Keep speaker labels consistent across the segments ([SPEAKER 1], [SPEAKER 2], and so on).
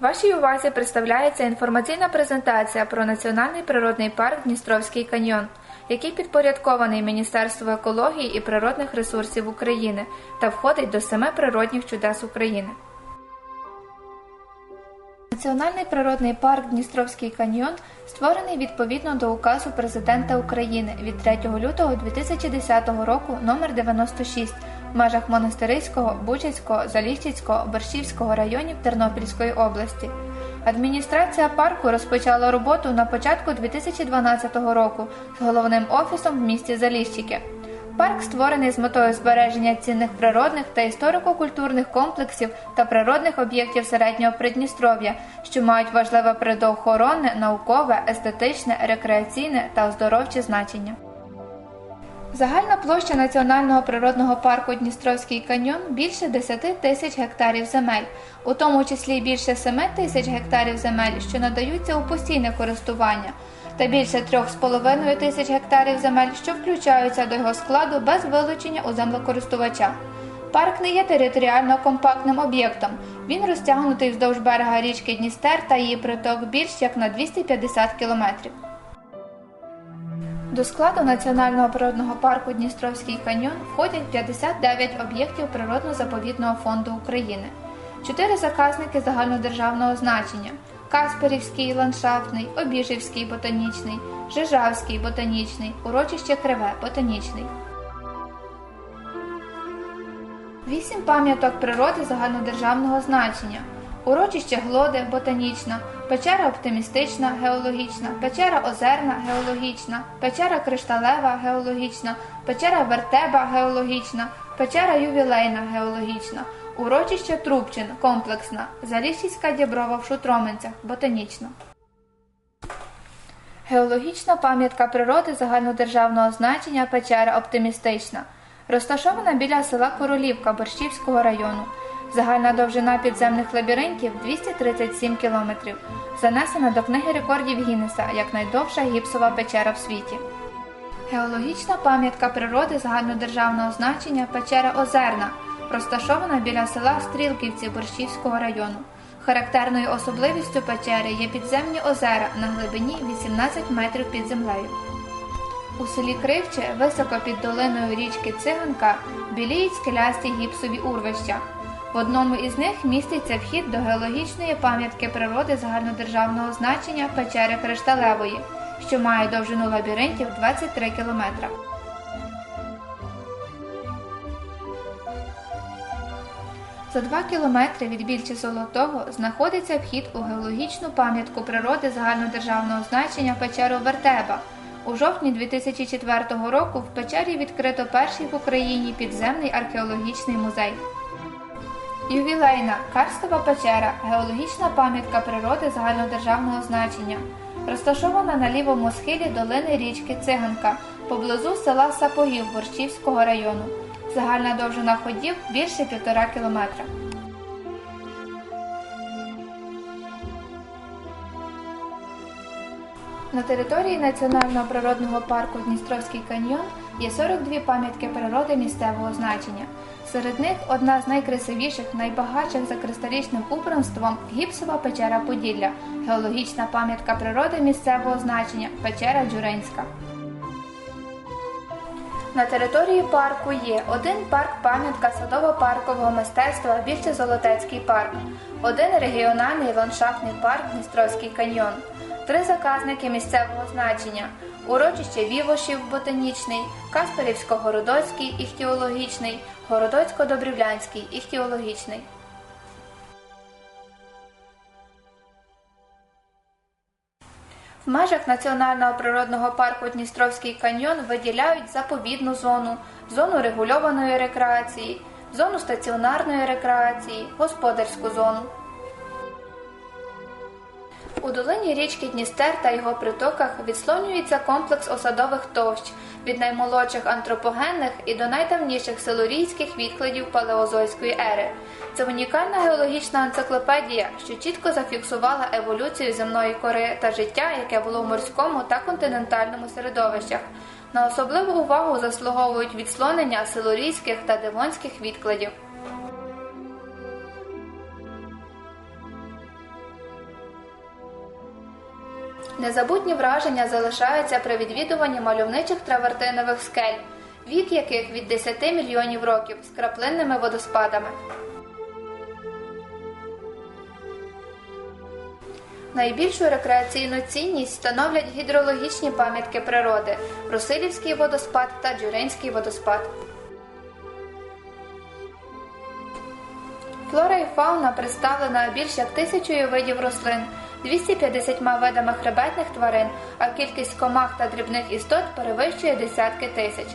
[SPEAKER 1] Вашій увазі представляється інформаційна презентація про Національний природний парк Дністровський каньйон, який підпорядкований Міністерству екології і природних ресурсів України та входить до семи природних чудес України. Національний природний парк Дністровський каньйон створений відповідно до указу Президента України від 3 лютого 2010 року номер 96 в межах Монастириського, Бучацького, Заліщицького, Борщівського районів Тернопільської області. Адміністрація парку розпочала роботу на початку 2012 року з головним офісом в місті Заліщики. Парк створений з метою збереження цінних природних та історико-культурних комплексів та природних об'єктів середнього Придністров'я, що мають важливе природоохоронне, наукове, естетичне, рекреаційне та оздоровче значення. Загальна площа Національного природного парку Дністровський каньйон більше 10 тисяч гектарів земель, у тому числі більше 7 тисяч гектарів земель, що надаються у постійне користування, та більше 3,5 тисяч гектарів земель, що включаються до його складу без вилучення у землекористувача. Парк не є територіально компактним об'єктом. Він розтягнутий вздовж берега річки Дністер та її приток більш як на 250 кілометрів. До складу Національного природного парку Дністровський каньйон входять 59 об'єктів природно-заповідного фонду України, 4 заказники загальнодержавного значення: Касперівський ландшафтний, Обіжівський ботанічний, Жижавський ботанічний, урочище Криве ботанічний. Вісім пам'яток природи загальнодержавного значення. Урочище Глоди ботанічна, печера оптимістична геологічна, печера Озерна геологічна, печера Кришталева геологічна, печера Вертеба геологічна, печера Ювілейна геологічна, урочище Трубчин комплексна, Заліщицька Діброва в Шутроменцях ботанічна. Геологічна пам'ятка природи загальнодержавного значення печера оптимістична, розташована біля села Королівка Борщівського району. Загальна довжина підземних лабіринтів 237 кілометрів. Занесена до книги рекордів Гіннеса як найдовша гіпсова печера в світі. Геологічна пам'ятка природи загальнодержавного значення печера Озерна, розташована біля села Стрілківці Борщівського району. Характерною особливістю печери є підземні озера на глибині 18 метрів під землею. У селі Кривче, високо під долиною річки Циганка, біліють скелясті гіпсові урвища. В одному із них міститься вхід до геологічної пам'ятки природи загальнодержавного значення печери Кришталевої, що має довжину лабіринтів 23 км. За 2 кілометри від більче Золотого знаходиться вхід у геологічну пам'ятку природи загальнодержавного значення печеру Вертеба. У жовтні 2004 року в печері відкрито перший в Україні підземний археологічний музей. Ювілейна Карстова печера геологічна пам'ятка природи загальнодержавного значення, розташована на лівому схилі долини річки Циганка поблизу села Сапогів Борщівського району. Загальна довжина ходів більше півтора кілометра. На території Національного природного парку Дністровський каньйон є 42 пам'ятки природи місцевого значення. Серед них одна з найкрасивіших, найбагатших за кристалічним убранством гіпсова печера Поділля, геологічна пам'ятка природи місцевого значення печера Джуренська. На території парку є один парк-пам'ятка садово-паркового мистецтва Більше Золотецький парк, один регіональний ландшафтний парк Дністровський каньйон, три заказники місцевого значення урочище Вівошів ботанічний, Касперівсько-Городоцький іхтіологічний, Городоцько-Добрівлянський іхтіологічний. В межах Національного природного парку Дністровський каньйон виділяють заповідну зону, зону регульованої рекреації, зону стаціонарної рекреації, господарську зону. У долині річки Дністер та його притоках відслонюється комплекс осадових товщ від наймолодших антропогенних і до найдавніших силурійських відкладів палеозойської ери. Це унікальна геологічна енциклопедія, що чітко зафіксувала еволюцію земної кори та життя, яке було в морському та континентальному середовищах. На особливу увагу заслуговують відслонення силурійських та девонських відкладів. Незабутні враження залишаються при відвідуванні мальовничих травертинових скель, вік яких від 10 мільйонів років з краплинними водоспадами. Найбільшу рекреаційну цінність становлять гідрологічні пам'ятки природи Брусилівський водоспад та Джуринський водоспад. Флора і фауна представлена більш як тисячою видів рослин, 250 видами хребетних тварин, а кількість комах та дрібних істот перевищує десятки тисяч.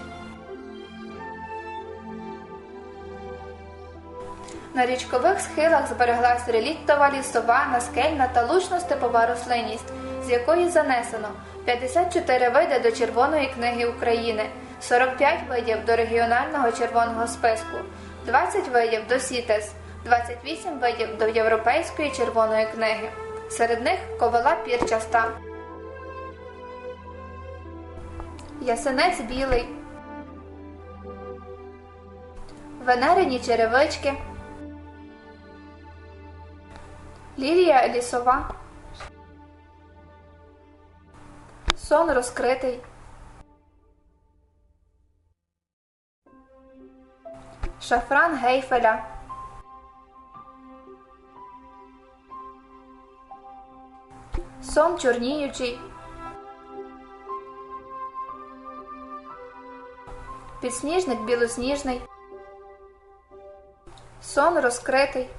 [SPEAKER 1] На річкових схилах збереглась реліктова лісова, наскельна та лучно-степова рослинність, з якої занесено 54 види до Червоної книги України, 45 видів до регіонального червоного списку, 20 видів до СІТЕС, 28 видів до Європейської червоної книги. Серед них ковила пірчаста, ясенець білий, венерині черевички. Лілія лісова. Сон розкритий. Шафран гейфеля. Сон чорніючий. Підсніжник білосніжний. Сон розкритий.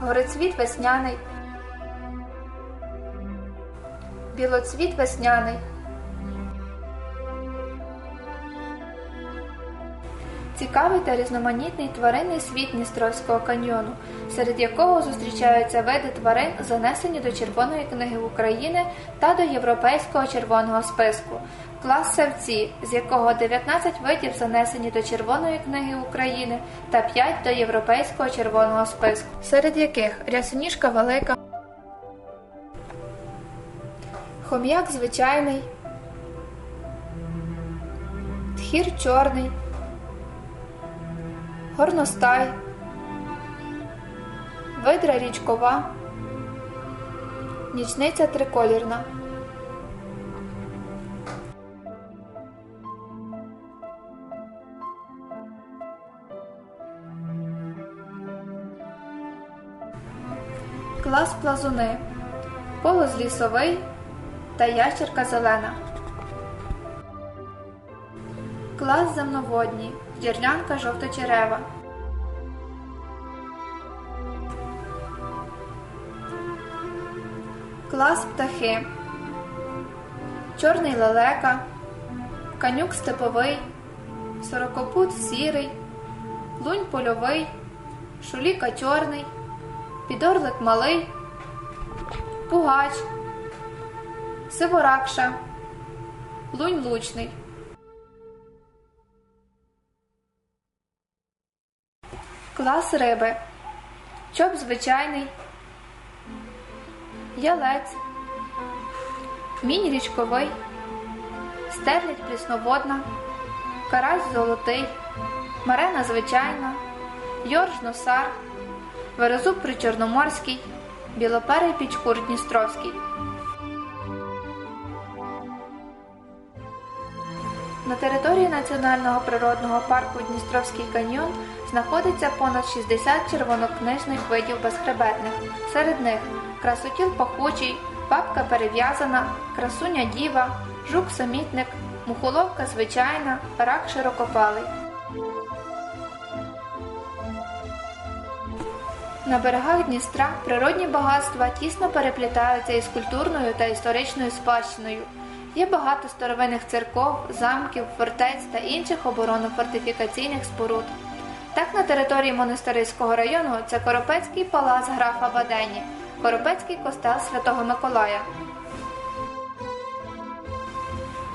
[SPEAKER 1] Горецвіт весняний. Білоцвіт весняний. Цікавий та різноманітний тваринний світ Дністровського каньйону, серед якого зустрічаються види тварин, занесені до Червоної книги України та до Європейського червоного списку, клас савці, з якого 19 видів занесені до Червоної книги України та 5 до Європейського червоного списку, серед яких рясоніжка велика, хом'як звичайний, тхір чорний горностай, видра річкова, нічниця триколірна. Клас плазуни, полоз лісовий та ящерка зелена. Клас земноводні, дірлянка жовточерева. Клас птахи. Чорний лелека, канюк степовий, сорокопут сірий, лунь польовий, шуліка чорний, підорлик малий, пугач, сиворакша, лунь лучний. Клас риби. Чоп звичайний, ялець, мінь річковий, стерлядь прісноводна, карась золотий, марена звичайна, йорж носар, верезуб причорноморський, білоперий пічкур Дністровський. На території Національного природного парку Дністровський каньйон знаходиться понад 60 червонокнижних видів безхребетних. Серед них красотіл пахучий, бабка перев'язана, красуня діва, жук самітник, мухоловка звичайна, рак широкопалий. На берегах Дністра природні багатства тісно переплітаються із культурною та історичною спадщиною. Є багато старовинних церков, замків, фортець та інших оборонно-фортифікаційних споруд. Так, на території Монастириського району це Коропецький палац графа Бадені, Коропецький костел Святого Миколая.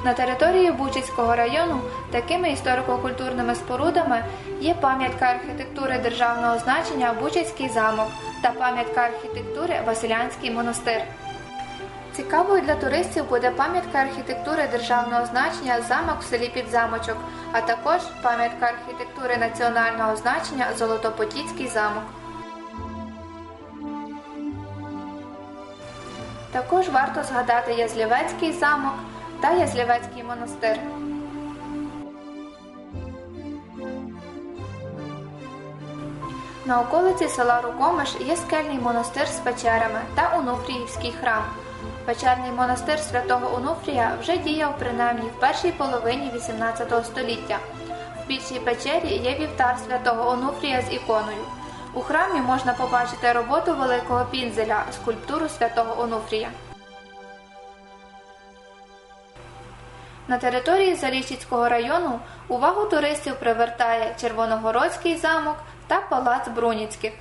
[SPEAKER 1] На території Бучицького району такими історико-культурними спорудами є пам'ятка архітектури державного значення Бучицький замок та пам'ятка архітектури Василянський монастир. Цікавою для туристів буде пам'ятка архітектури державного значення замок в селі Підзамочок, а також пам'ятка архітектури національного значення Золотопотіцький замок. Також варто згадати Язлівецький замок та Язлівецький монастир. На околиці села Рукомиш є скельний монастир з печерами та Онуфріївський храм. Печерний монастир святого Онуфрія вже діяв принаймні в першій половині XVIII століття. В більшій печері є вівтар святого Онуфрія з іконою. У храмі можна побачити роботу великого пінзеля, скульптуру святого Онуфрія. На території Заліщицького району увагу туристів привертає Червоногородський замок та палац Бруніцьких.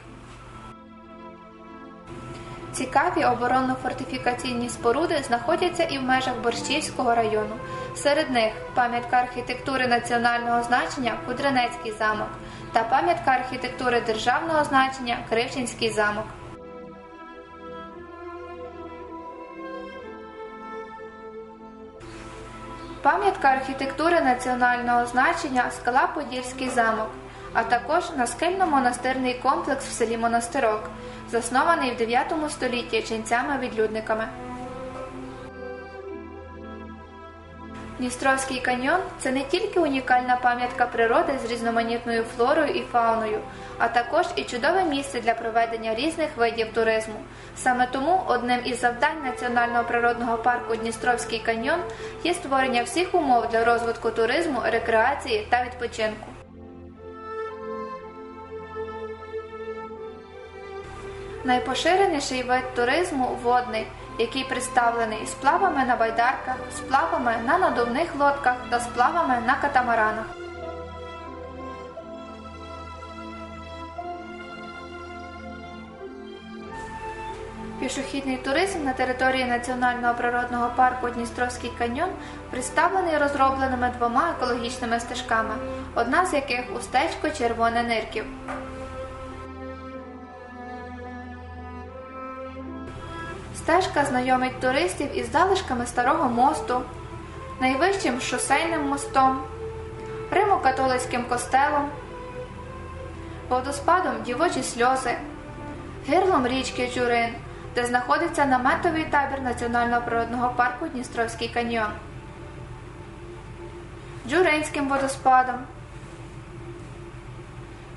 [SPEAKER 1] Цікаві оборонно-фортифікаційні споруди знаходяться і в межах Борщівського району. Серед них пам'ятка архітектури національного значення Кудринецький замок та пам'ятка архітектури державного значення Кривчинський замок. Пам'ятка архітектури національного значення скала Подільський замок, а також наскельно-монастирний комплекс в селі Монастирок, заснований в 9 столітті ченцями-відлюдниками. Дністровський каньйон це не тільки унікальна пам'ятка природи з різноманітною флорою і фауною, а також і чудове місце для проведення різних видів туризму. Саме тому одним із завдань Національного природного парку Дністровський каньйон є створення всіх умов для розвитку туризму, рекреації та відпочинку. Найпоширеніший вид туризму водний, який представлений сплавами на байдарках, сплавами на надувних лодках та сплавами на катамаранах. Пішохідний туризм на території Національного природного парку Дністровський каньйон представлений розробленими двома екологічними стежками, одна з яких устечко Червоне Нирків. Стежка знайомить туристів із залишками старого мосту, найвищим шосейним мостом, Римо-католицьким костелом, водоспадом Дівочі сльози, гирлом річки Джурин, де знаходиться наметовий табір Національного природного парку Дністровський каньйон, Джуринським водоспадом,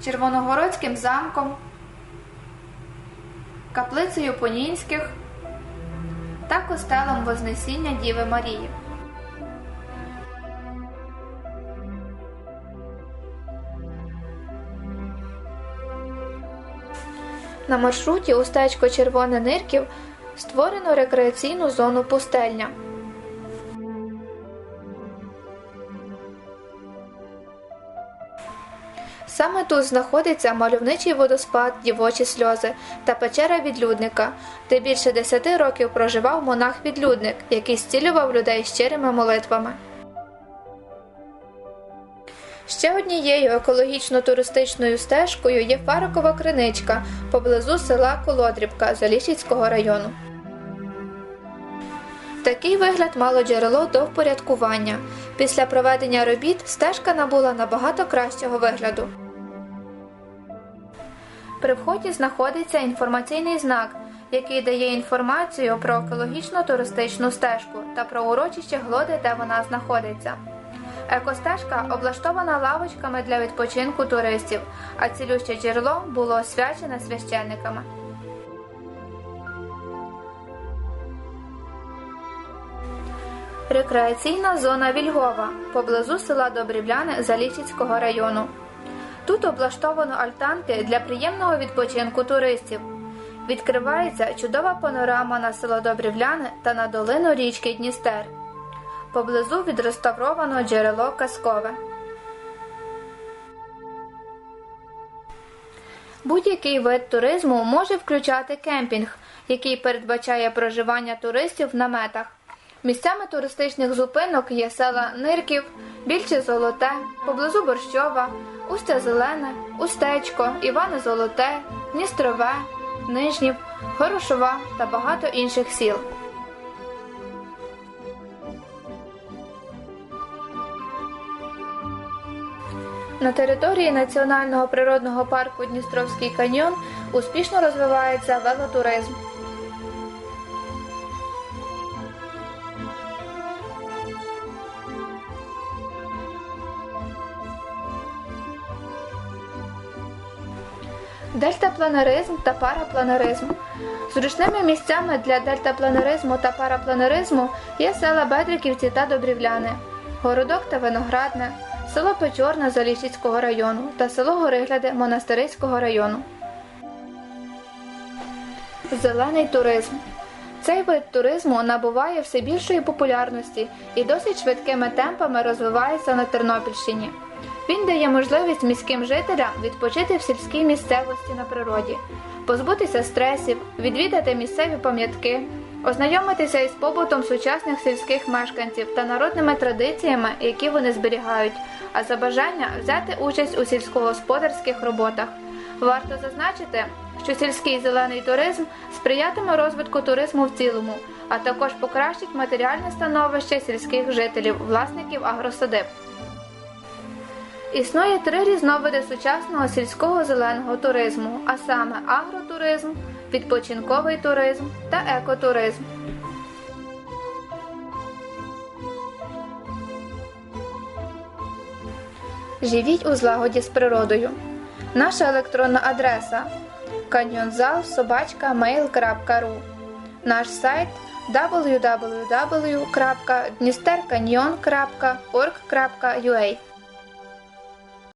[SPEAKER 1] Червоногородським замком, каплицею Понінських та костелом Вознесіння Діви Марії. На маршруті у стечко Червоне Нирків створено рекреаційну зону пустельня. Саме тут знаходиться мальовничий водоспад Дівочі сльози та печера відлюдника, де більше десяти років проживав монах-відлюдник, який зцілював людей щирими молитвами. Ще однією екологічно-туристичною стежкою є Фарикова криничка поблизу села Колодрібка Заліщицького району. Такий вигляд мало джерело до впорядкування. Після проведення робіт стежка набула набагато кращого вигляду. При вході знаходиться інформаційний знак, який дає інформацію про екологічно-туристичну стежку та про урочище Глоди, де вона знаходиться. Екостежка облаштована лавочками для відпочинку туристів, а цілюще джерело було освячене священниками. Рекреаційна зона Вільгова поблизу села Добрівляни Залічицького району. Тут облаштовано альтанки для приємного відпочинку туристів. Відкривається чудова панорама на село Добрівляни та на долину річки Дністер. Поблизу відреставровано джерело Казкове. Будь-який вид туризму може включати кемпінг, який передбачає проживання туристів в наметах. Місцями туристичних зупинок є села Нирків, Більче Золоте, поблизу Борщова, Устя Зелене, Устечко, Іване Золоте, Дністрове, Нижнів, Горошова та багато інших сіл. На території Національного природного парку Дністровський каньйон успішно розвивається велотуризм. Дельтапланеризм та парапланеризм. Зручними місцями для дельтапланеризму та парапланеризму є села Бедриківці та Добрівляни, Городок та Виноградне, село Печорне Заліщицького району та село Горигляди Монастириського району. Зелений туризм. Цей вид туризму набуває все більшої популярності і досить швидкими темпами розвивається на Тернопільщині. Він дає можливість міським жителям відпочити в сільській місцевості на природі, позбутися стресів, відвідати місцеві пам'ятки, ознайомитися із побутом сучасних сільських мешканців та народними традиціями, які вони зберігають, а за бажання взяти участь у сільськогосподарських роботах. Варто зазначити, що сільський зелений туризм сприятиме розвитку туризму в цілому, а також покращить матеріальне становище сільських жителів, власників агросадиб. Існує три різновиди сучасного сільського зеленого туризму, а саме агротуризм, відпочинковий туризм та екотуризм. Живіть у злагоді з природою. Наша електронна адреса kanionzal.mail.ru Наш сайт www.dnistercanyon.org.ua